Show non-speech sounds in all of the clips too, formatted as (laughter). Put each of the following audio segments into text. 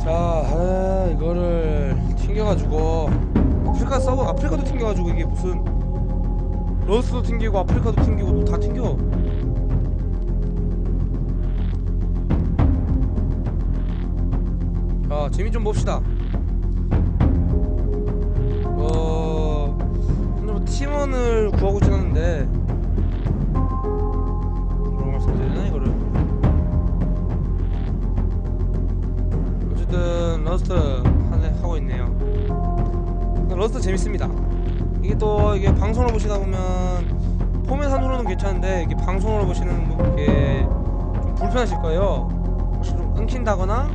자, 아, 이거를 튕겨가지고 아프리카 서버 아프리카도 튕겨가지고 이게 무슨 러스도 튕기고 아프리카도 튕기고 다 튕겨. 자, 재미 좀 봅시다. 어, 팀원을 구하고 있진 않는데 뭐라고 말씀드려야 되나 이거를? 어쨌든 러스트 한 하고 있네요. 러스트 재밌습니다. 이게 또 이게 방송을 보시다 보면 포맷상으로는 괜찮은데 이게 방송으로 보시는 분께 좀 불편하실 거예요. 혹시 좀 끊긴다거나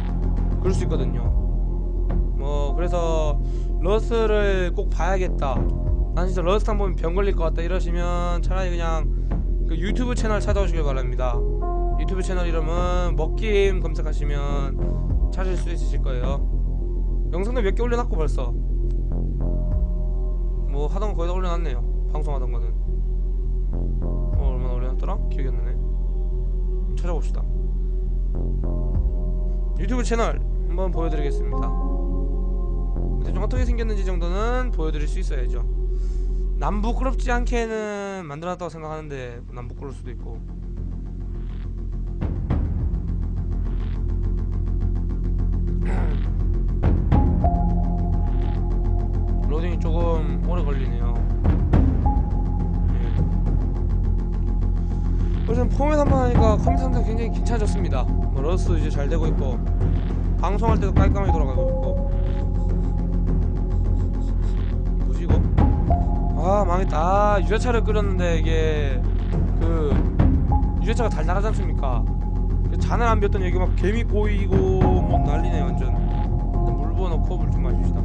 그럴 수 있거든요. 뭐 그래서 러스트를 꼭 봐야겠다. 난 진짜 러스트 한 번 병 걸릴 것 같다 이러시면 차라리 그냥 그 유튜브 채널 찾아오시길 바랍니다. 유튜브 채널 이름은 먹게임 검색하시면 찾을 수 있으실 거예요. 영상도 몇 개 올려놨고 벌써 뭐 하던 거 거의 다 올려놨네요. 방송하던 거는 어 얼마나 올려놨더라? 기억이 안 나네. 찾아봅시다. 유튜브 채널 한번 보여드리겠습니다. 대충 어떻게 생겼는지 정도는 보여드릴 수 있어야죠. 남 부끄럽지 않게는 만들어놨다고 생각하는데 남 부끄러울 수도 있고 로딩이 조금 오래 걸리네요. 예. 요즘 포맷 한번 하니까 컴퓨터 상태가 굉장히 괜찮아졌습니다. 뭐 러스 이제 잘 되고 있고 방송할 때도 깔끔하게 돌아가고 있고 뭐지 이거? 아 망했다. 아, 유자차를 끓였는데 이게 그 유자차가 달달하지 않습니까? 그 잔을 안 비웠더니 여기 막 개미 꼬이고 뭐 난리네 완전. 물 부어놓고 물좀 마십시다.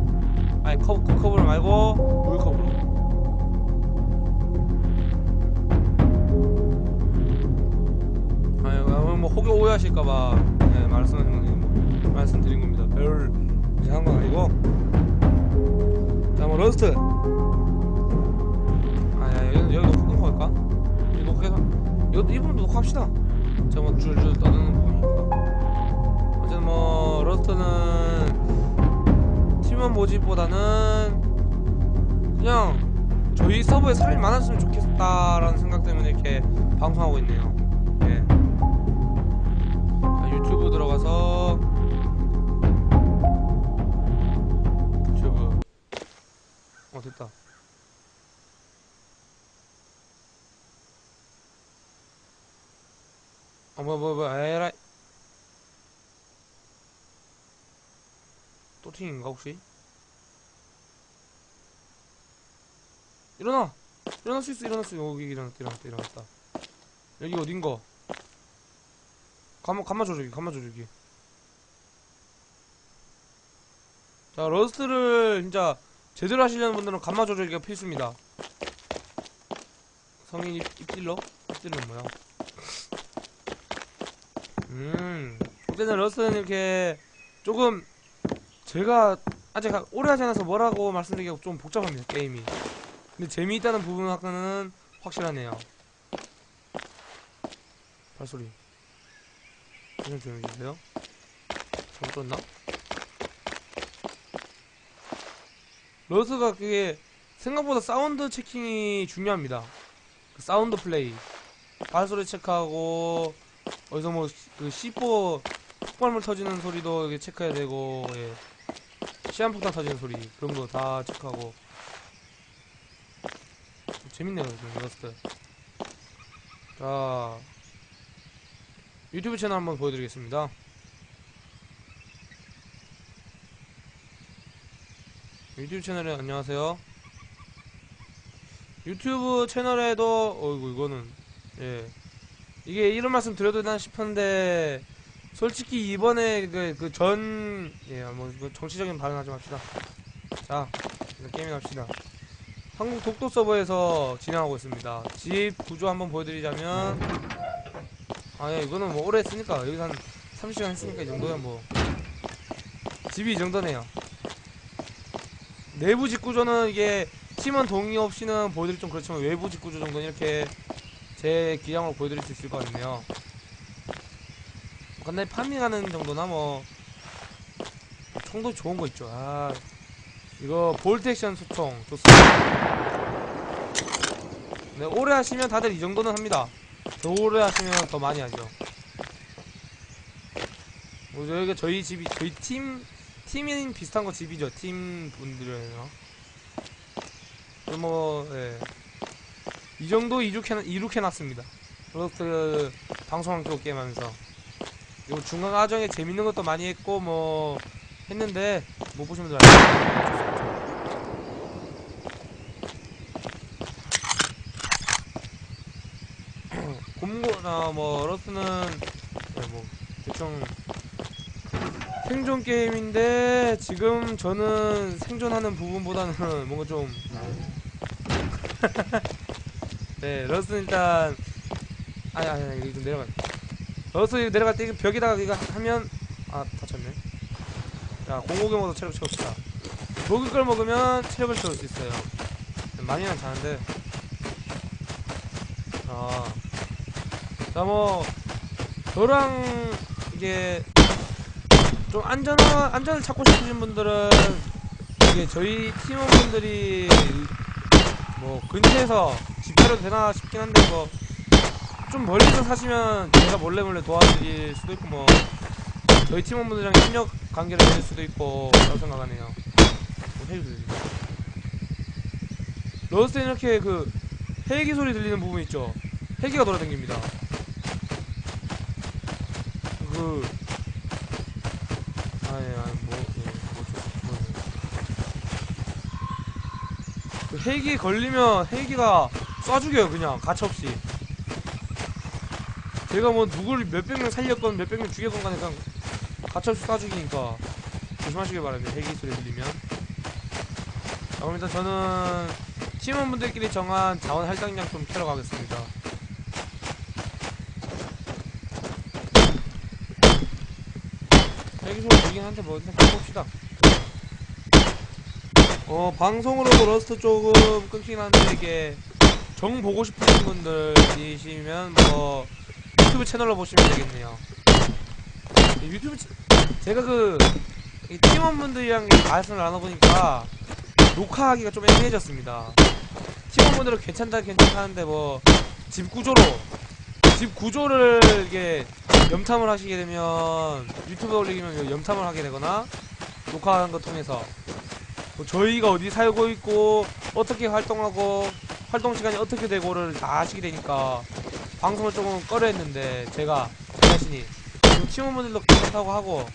아니 컵, 그 컵으로 말고 물컵으로. 뭐 혹여 오해하실까봐 네, 말씀하신 거 말씀드린 겁니다. 별 이상한 건 아니고. 자 뭐 러스트. 아야 여기 여기 녹화 끊고 갈까? 이거 이 부분도 녹화합시다. 제가 뭐 줄줄 떠드는 부분이니까. 어쨌든 뭐 러스트는 팀원 모집보다는 그냥 저희 서버에 사람이 많았으면 좋겠다라는 생각 때문에 이렇게 방송하고 있네요. 예. 자, 유튜브 들어가서 유튜브 어 됐다. 어뭐 뭐뭐 에라이. 또 튕긴가 혹시? 일어나! 일어날 수 있어 일어날 수 있어. 여기 일어났다 일어났다 일어났다. 여기 어딘거? 감마 감마 조절기 감마 조절기. 자 러스트를 진짜 제대로 하시려는 분들은 감마 조절기가 필수입니다. 성인 입, 입질러? 입질러 뭐야 음. 어쨌든 러스트는 이렇게 조금 제가 아직 오래 하지 않아서 뭐라고 말씀드리기가 좀 복잡합니다 게임이. 근데 재미있다는 부분은 확실하네요. 발소리. 좀 조용히 해주세요? 잘못 들었나? 러스가 그게 생각보다 사운드 체킹이 중요합니다. 그 사운드 플레이. 발소리 체크하고 어디서 뭐 그 C4 폭발물 터지는 소리도 체크해야 되고 예. 시한폭탄 터지는 소리 그런 거 다 체크하고. 재밌네요 지금 러스트 자 유튜브 채널 한번 보여드리겠습니다. 유튜브 채널에 안녕하세요. 유튜브 채널에도 어이구 이거는 예 이게 이런 말씀 드려도 되나 싶은데 솔직히 이번에 그그전예뭐 정치적인 발언하지 맙시다. 자 게임 합시다. 한국 독도 서버에서 진행하고 있습니다. 집 구조 한번 보여드리자면 아예 이거는 뭐 오래 했으니까 여기서 한 30시간 했으니까 이 정도면 뭐 집이 이 정도네요. 내부 집 구조는 이게 팀원 동의 없이는 보여드릴 좀 그렇지만 외부 집 구조 정도는 이렇게 제 기량으로 보여드릴 수 있을 것 같네요. 간단히 파밍하는 정도나 뭐 총도 좋은 거 있죠. 아, 이거 볼트 액션 수총 좋습니다. 네, 오래 하시면 다들 이 정도는 합니다. 더 오래 하시면 더 많이 하죠. 뭐 여기가 저희 집이 저희 팀 팀인 비슷한 거 집이죠. 팀 분들이요. 뭐 예. 이 정도 이륙해 이륙해놨습니다. 로스트 방송 쪽 게임 하면서 요 중간 과정에 재밌는 것도 많이 했고 뭐 했는데 못 보신 분들 알아요. 곰고나 (clears throat) 뭐 러스는 네, 뭐 대충 생존 게임인데 지금 저는 생존하는 부분보다는 (laughs) 뭔가 좀 (laughs) 네, 러스는 일단 아니 아니 아니 이거 좀 내려가. 러스 내려갈 때 이거 벽에다가 이거 하면 아 다쳤네. 자 공고기 모드 체력 채웁시다. 먹을 걸 먹으면 체력을 채울 수 있어요. 많이는 자는데. 아. 자뭐 저랑 이게 좀 안전한 안전을 찾고 싶으신 분들은 이게 저희 팀원분들이 뭐 근처에서 집회로 되나 싶긴 한데 뭐 좀 멀리서 사시면 제가 몰래 몰래 도와드릴 수도 있고 뭐 저희 팀원분들이랑 협력 관계를 맺을 수도 있고 라고 생각하네요. 뭐 해주세요. 러스트는 이렇게 그 헬기 소리 들리는 부분 있죠. 헬기가 돌아다닙니다. 그 아니 아니 뭐 예, 뭐, 좀- 뭐, 그 헬기 걸리면 헬기가 쏴 죽여요 그냥. 가차없이. 제가 뭐 누구를 몇백 명 살렸건 몇백 명 죽였건 간에 그냥 가차없이 쏴 죽이니까 조심하시길 바랍니다 헬기 소리 들리면. 자 그럼 일단 저는 팀원분들끼리 정한 자원 할당량 좀 캐러 가겠습니다. 헬기 소리 들긴 한데 뭐 일단 해봅시다. 어 방송으로도 러스트 조금 끊긴 한데 이게 정 보고 싶으신 분들이시면 뭐 유튜브 채널로 보시면 되겠네요. 이 유튜브 채- 제가 그이 팀원분들이랑 이 말씀을 나눠보니까 녹화하기가 좀 애매해졌습니다. 팀원분들은 괜찮다 괜찮다는데 뭐 집 구조로 집 구조를 이게 염탐을 하시게 되면 유튜브에 올리면 염탐을 하게 되거나 녹화하는 거 통해서 뭐 저희가 어디 살고 있고 어떻게 활동하고 활동 시간이 어떻게 되고를 다 아시게 되니까 방송을 조금 꺼려 했는데 제가 제 자신이 지금 팀원분들도 괜찮다고 하고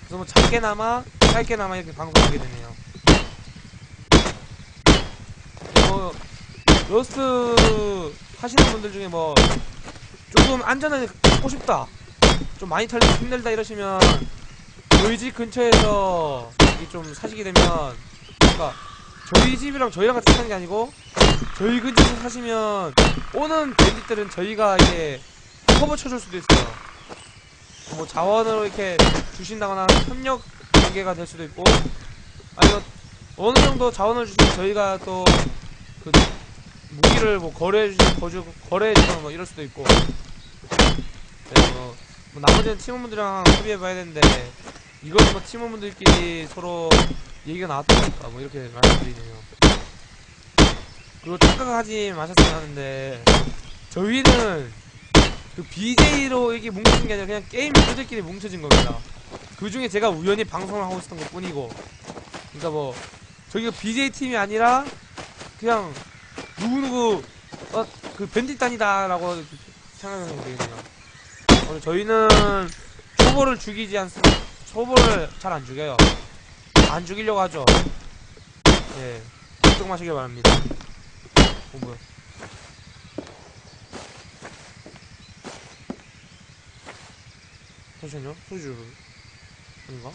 그래서 뭐 작게나마 짧게나마 이렇게 방송하게 되네요. 뭐 러스트 하시는 분들 중에 뭐 조금 안전하게 갖고 싶다 좀 많이 털리기 힘들다 이러시면 집 근처에서 이게 좀 사시게 되면 그러니까 저희 집이랑 저희랑 같이 사는 게 아니고 저희 근처에서 사시면 오는 밴딧들은 저희가 이제 커버 쳐줄 수도 있어요. 뭐 자원으로 이렇게 주신다거나 협력 관계가 될 수도 있고 아니면 어느 정도 자원을 주시면 저희가 또 그 무기를 뭐 거래해 주시 거주 거래해 주거나 뭐 이럴 수도 있고 네, 뭐, 뭐 나머지는 팀원분들이랑 협의해 봐야 되는데 이거는 뭐 팀원분들끼리 서로 얘기가 나왔다니까 뭐 이렇게 말씀드리네요. 그리고 착각하지 마셨으면 하는데 저희는 그 BJ로 이게 뭉쳐진 게 아니라 그냥 게임 유저들끼리 뭉쳐진 겁니다. 그 중에 제가 우연히 방송을 하고 있었던 것 뿐이고 그러니까 뭐 저기가 BJ 팀이 아니라 그냥 누구누구 어 그 밴딧단이다 라고 생각하면 되겠네요. 오늘 저희는 초보를 죽이지 않습니다. 초보를 잘 안 죽여요. 안 죽이려고 하죠. 예, 걱정 마시길 바랍니다. 어 뭐야? 잠시만요. 소주를 아닌가?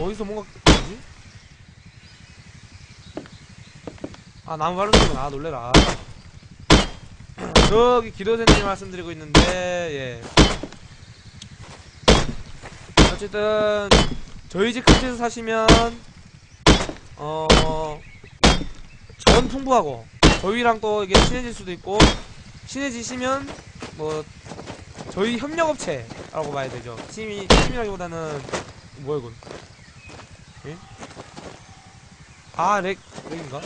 어디서 뭔가 뭐지? 아 나무 바르는구나 아 놀래라 (clears throat) 저기 기도새님 말씀드리고 있는데 예 어쨌든 저희 집 근처에서 사시면 어 자원 풍부하고 저희랑 또 이게 친해질 수도 있고 친해지시면 뭐 저희 협력업체라고 봐야 되죠 팀이 팀이라기보다는 뭐야 이건? 에? 아 렉, 렉인가?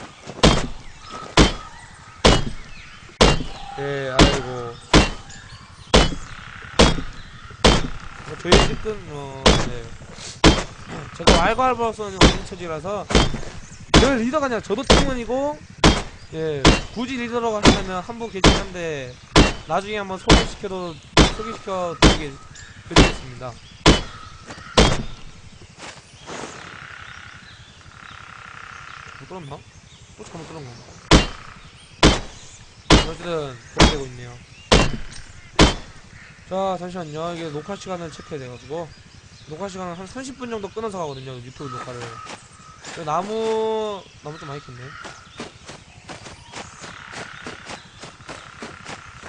예, 아이고. 뭐 저희 집은 뭐, 네. 제가 왈가왈부하는 황인처지라서 저희 리더가 아니라 저도 팀원이고 예 굳이 리더라고 하시면 한 분 계긴 한데 나중에 한번 소개시켜도 소개시켜 드리겠습니다. 못 들었나? 또 잘못 건가? 어쨌든 그렇게 되고 있네요. 자 잠시만요. 이게 녹화 시간을 체크해야 돼가지고 녹화 시간을 한 30분 정도 끊어서 가거든요. 유튜브 녹화를. 나무 나무 좀 많이 켰네.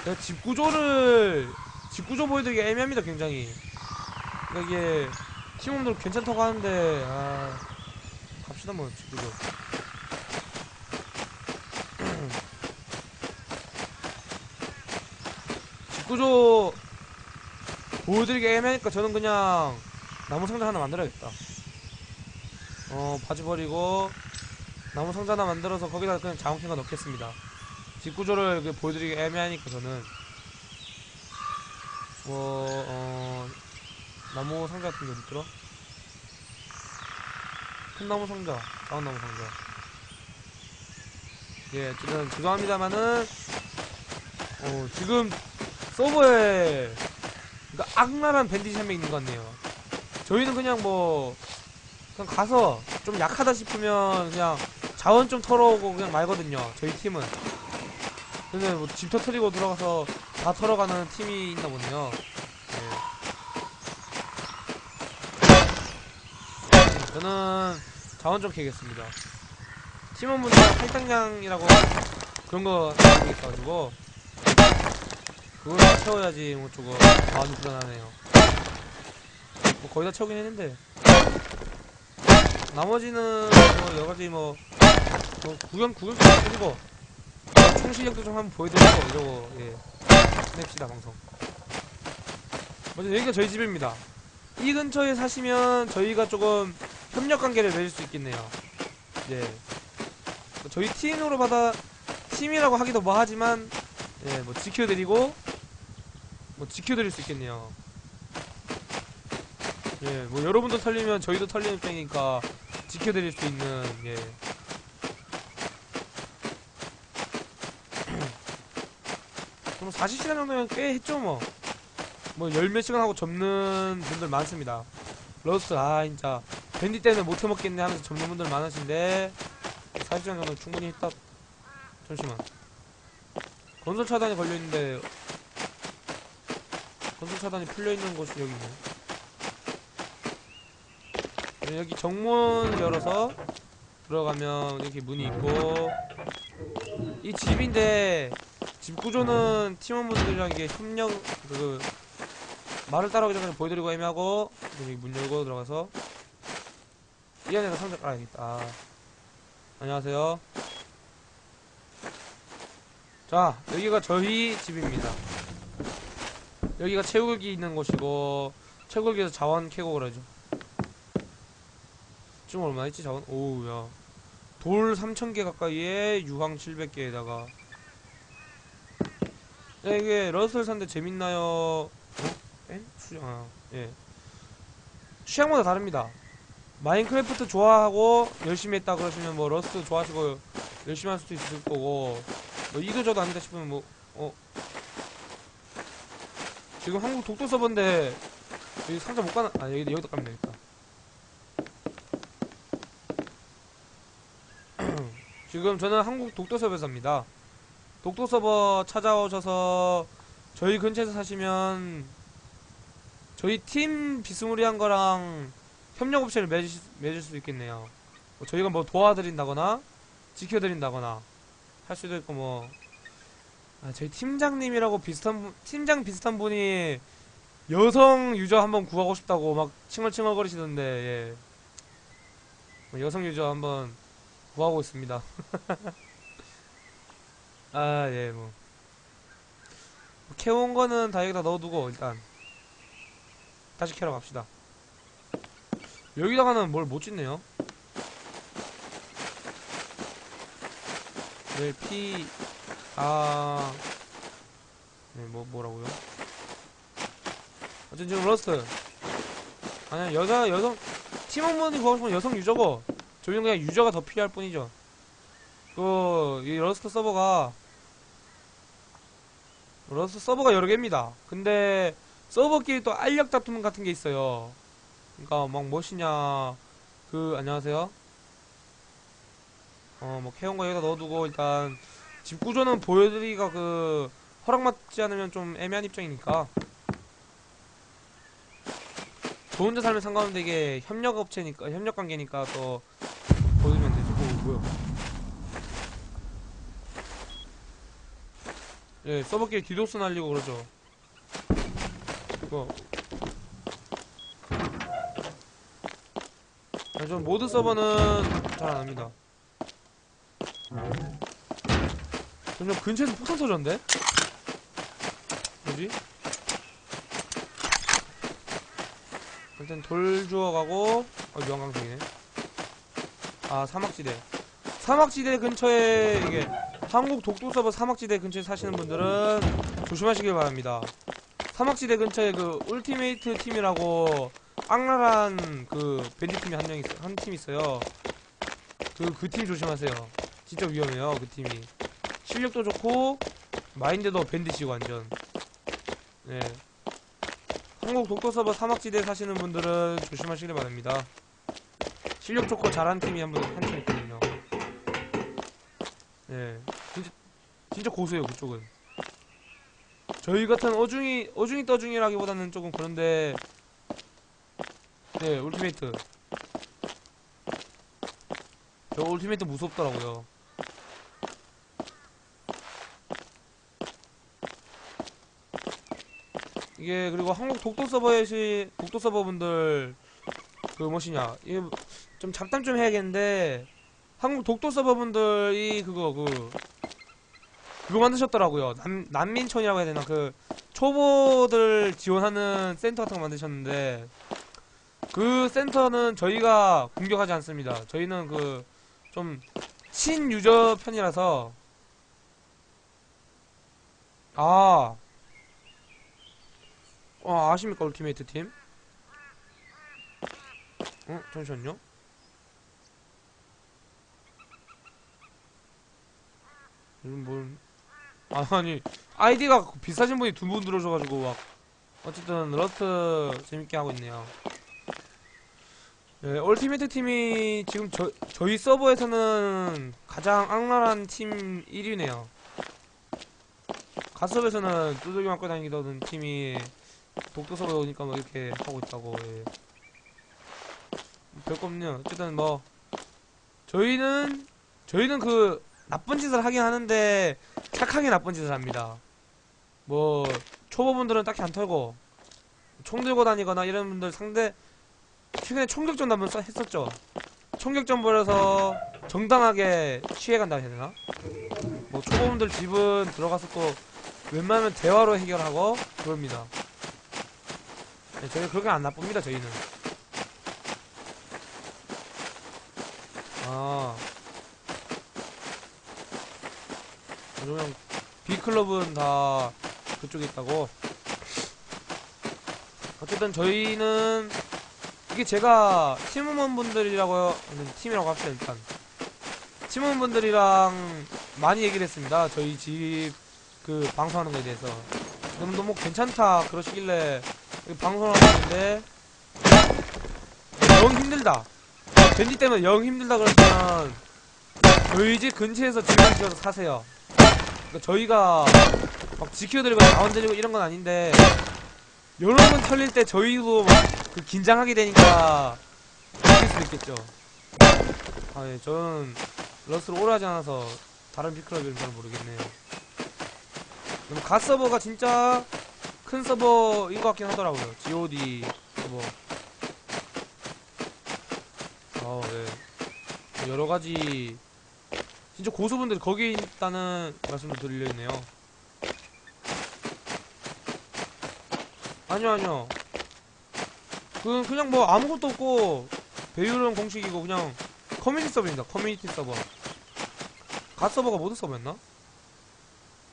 제가 집 구조를 집 구조 보여드리기 애매합니다. 굉장히. 그러니까 이게 팀원들 괜찮다고 하는데 아 갑시다 뭐집 구조. 집 구조 보여드리기 애매하니까 저는 그냥 나무 상자 하나 만들어야겠다. 어, 바지 버리고, 나무 상자 하나 만들어서 거기다 그냥 자원캔가 넣겠습니다. 집 구조를 이렇게 보여드리기 애매하니까 저는, 뭐, 어, 나무 상자 같은 게 어디 있더라? 큰 나무 상자, 작은 나무 상자. 예, 어쨌든 죄송합니다만은, 어, 지금 서버에, 그러니까 악랄한 밴디지 한 명 있는 것 같네요. 저희는 그냥 뭐 그냥 가서 좀 약하다 싶으면 그냥 자원 좀 털어오고 그냥 말거든요. 저희 팀은. 근데 뭐 집 터트리고 들어가서 다 털어가는 팀이 있나 보네요. 네. 저는 자원 좀 캐겠습니다. 팀원분들 할당량이라고 그런 거 있어가지고 그걸 다 채워야지 뭐 저거 마음이 불안하네요. 뭐 거의 다 채우긴 했는데. 나머지는 뭐 여러가지 뭐, 뭐 구경 구경 좀 해주고 총 실력도 좀 한번 보여드리고 이러고 예. 냅시다 방송. 먼저 여기가 저희 집입니다. 이 근처에 사시면 저희가 조금 협력 관계를 맺을 수 있겠네요. 예. 저희 팀으로 받아 팀이라고 하기도 뭐 하지만 예뭐 지켜드리고 뭐 지켜드릴 수 있겠네요 예, 뭐 여러분도 털리면 저희도 털리는 입장이니까 지켜드릴 수 있는 예. (clears throat) 그럼 40시간 정도면 꽤 했죠 뭐. 뭐 열 몇 시간 하고 접는 분들 많습니다. 러스트 아 진짜 밴디 때문에 못 해먹겠네 하면서 접는 분들 많으신데 40시간 정도 충분히 했다. 잠시만. 건설 차단이 걸려 있는데 건설 차단이 풀려 있는 곳이 여기 있네. 네, 여기 정문 열어서 들어가면 이렇게 문이 있고 이 집인데 집 구조는 팀원분들이랑 이게 협력 그 말을 따라오기 전에 보여드리고 애매하고 여기 문 열고 들어가서 이 안에다 상자 깔아야겠다. 아, 안녕하세요. 자 여기가 저희 집입니다. 여기가 채굴기 있는 곳이고 채굴기에서 자원 캐고 그러죠 지금 얼마 있지 자원? 오우 야. 돌 3000개 가까이에 유황 700개에다가 야 이게 러스를 샀는데 재밌나요? 어? 엔? 수정 아, 예. 취향마다 다릅니다. 마인크래프트 좋아하고 열심히 했다 그러시면 뭐 러스트 좋아하시고 열심히 할 수도 있을 거고 뭐 이도 저도 아니다 싶으면 뭐 어. 지금 한국 독도 서버인데 여기 상자 못 가나 아 여기 여기다 까면 되겠다. 지금 저는 한국 독도 서버에 삽니다. 독도 서버 찾아오셔서 저희 근처에서 사시면 저희 팀 비스무리한 거랑 협력 업체를 맺을, 수- 있겠네요. 뭐 저희가 뭐 도와드린다거나 지켜드린다거나 할 수도 있고 뭐 아, 저희 팀장님이라고 비슷한 분, 팀장 비슷한 분이 여성 유저 한번 구하고 싶다고 막 칭얼칭얼거리시던데 예. 뭐 여성 유저 한번 구하고 있습니다. (laughs) 아, 예, 뭐. 캐온 거는 다 여기다 넣어두고, 일단. 다시 캐러 갑시다. 여기다가는 뭘 못 짓네요. 네, P, 아, 네, 뭐, 뭐라고요? 어쨌든 지금 러스트. 아니, 여자, 여성, 팀원분이 구하고 싶은 여성 유저고, 저희는 그냥 유저가 더 필요할 뿐이죠. 그, 이 러스트 서버가, 러스트 서버가 여러 개입니다. 근데, 서버끼리 또 알력 다툼 같은 게 있어요. 그니까, 막, 무엇이냐, 그, 안녕하세요? 어, 뭐, 캐온 거 여기다 넣어두고, 일단, 집 구조는 보여드리기가 그, 허락받지 않으면 좀 애매한 입장이니까. 저 혼자 살면 상관없는데 이게 협력 업체니까, 협력 관계니까 또, 보여드리면 되지. 뭐, 뭐야. 예, 서버끼리 디도스 날리고 그러죠. 이거. 아니, 전 모드 서버는 잘 안 합니다. 점점 근처에서 폭탄 터졌는데? 뭐지? 일단 돌 주워가고 어 유황강석이네 아 사막지대 사막지대 근처에 이게 한국 독도 서버 사막지대 근처에 사시는 분들은 조심하시길 바랍니다. 사막지대 근처에 그 울티메이트 팀이라고 악랄한 그 밴드 팀이 한 명 있어 한 팀 있어요. 그 그 팀 조심하세요. 진짜 위험해요 그 팀이. 실력도 좋고 마인드도 밴드시고 완전. 네. 한국 독도 서버 사막지대 사시는 분들은 조심하시길 바랍니다. 실력 좋고 잘하는 팀이 한 분 한 팀 있거든요. 네 진짜 고수예요 그쪽은. 저희 같은 어중이 어중이 떠중이라기보다는 조금 그런데. 네 울티메이트. 저 울티메이트 무섭더라고요. 이게 그리고 한국 독도 서버에시 독도 서버분들 그 무엇이냐. 이게 좀 잡담 좀 해야겠는데 한국 독도 서버분들이 그거 그 그거 만드셨더라고요 난, 난민촌이라고 해야 되나 그 초보들 지원하는 센터 같은 거 만드셨는데 그 센터는 저희가 공격하지 않습니다 저희는 그좀 친유저 편이라서 아 어, 아십니까, 울티메이트 팀? 어, 잠시만요. 이건 뭔, 아, 아니, 아이디가 비싸신 분이 두 분 들어오셔가지고, 막, 어쨌든, 러스트 재밌게 하고 있네요. 네, 울티메이트 팀이 지금 저, 저희 서버에서는 가장 악랄한 팀 1위네요. 가섭에서는 두들기 맞고 다니던 팀이 독도 서버에 오니까 뭐 이렇게 하고 있다고 예. 별거 없네요 어쨌든 뭐 저희는 저희는 그 나쁜 짓을 하긴 하는데 착하게 나쁜 짓을 합니다. 뭐 초보분들은 딱히 안 털고 총 들고 다니거나 이런 분들 상대 최근에 총격전 한번 써- 했었죠. 총격전 벌여서 정당하게 취해간다 해야 되나? 뭐 초보분들 집은 들어가서 또 웬만하면 대화로 해결하고 그럽니다. 네, 저희 그렇게 안 나쁩니다 저희는 아 그러면 B클럽은 다 그쪽에 있다고? 어쨌든 저희는 이게 제가 팀원분들이라고 팀이라고 합시다 일단. 팀원분들이랑 많이 얘기를 했습니다. 저희 집 그 방송하는 거에 대해서. 그럼 너무 괜찮다 그러시길래 방송을 하는데 영 힘들다. 밴디 때문에 영 힘들다 그러면 저희 집 근처에서 집을 지어서 사세요 그러니까 저희가 막 지켜드리고 자원드리고 이런 건 아닌데 여러분 털릴 때 저희도 막 그 긴장하게 되니까 느낄 수 있겠죠 아 예 저는 러스를 오래 하지 않아서 다른 비클럽은 잘 모르겠네요 그럼 갓 서버가 진짜 큰 서버인 것 같긴 하더라고요. GOD 서버. 어, 네. 여러 가지 진짜 고수분들이 거기 있다는 말씀도 드리려 있네요. 아니요, 아니요. 그 그냥 뭐 아무것도 없고 배율은 공식이고 그냥 커뮤니티 서버입니다. 커뮤니티 서버. 갓 서버가 모드 서버였나?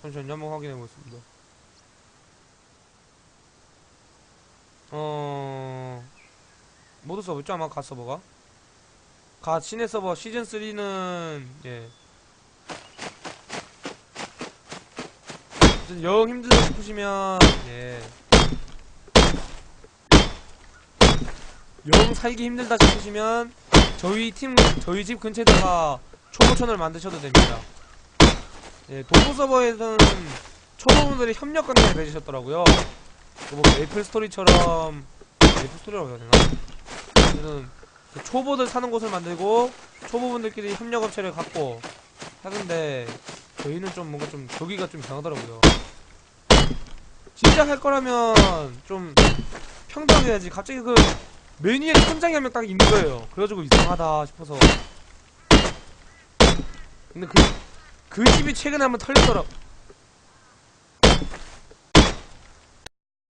잠시만요. 한번 확인해 보겠습니다. 어 모드 서버였죠 아마 갓 서버가. 갓 시내 서버 시즌 3는 예. 어쨌든 영 힘들다 싶으시면 예. 영 살기 힘들다 싶으시면 저희 팀 저희 집 근처에다가 초보천을 만드셔도 됩니다. 예, 도구 서버에서는 초보분들이 협력 관계를 맺으셨더라고요. 뭐 메이플 스토리처럼 메이플 스토리라고 해야 되나? 저는 그 초보들 사는 곳을 만들고 초보분들끼리 협력 업체를 갖고 하는데 저희는 좀 뭔가 좀 저기가 좀 이상하더라고요. 진짜 할 거라면 좀 평등해야지. 갑자기 그 메뉴에 천장이 한 명 딱 있는 거예요. 그래가지고 이상하다 싶어서. 근데 그, 그 집이 최근에 한번 털렸더라,